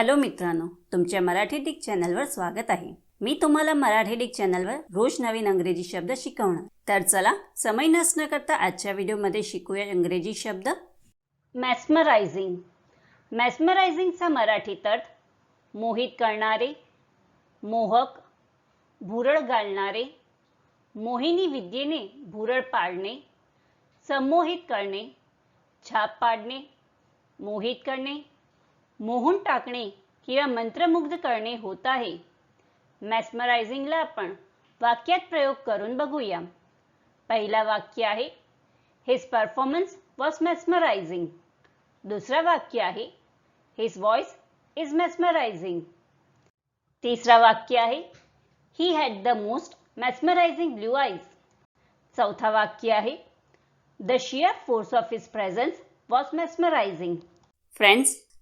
Hello मित्रांनो तुमच्या Marathi Dick चॅनलवर स्वागत आहे. मी तुम्हाला मराठी डिक चॅनलवर रोज नवीन अंग्रेजी शब्द शिकवणार. तर चला समय नसणं करता आजच्या व्हिडिओमध्ये शिकूया इंग्रजी शब्द. मॅस्मरायझिंग मॅस्मरायझिंगचा मराठी तट मोहित करणारे मोहक भुरळ घालणारे मोहिनी विद्येने भुरळ पाडणे संमोहित करणे छाप पाडणे मोहित करणे मोहून टाकणे किंवा मंत्रमुग्ध करणे होत आहे. मॅस्मरायझिंगला आपण वाक्यात प्रयोग करून बघूया. पहिला वाक्य आहे हिज परफॉर्मन्स वॉज मॅस्मरायझिंग दुसरा वाक्य आहे हिज व्हॉइस इज मॅस्मरायझिंग तिसरा वाक्य आहे he had the most mesmerising blue eyes चौथा वाक्य आहे the sheer force of his presence was mesmerising friends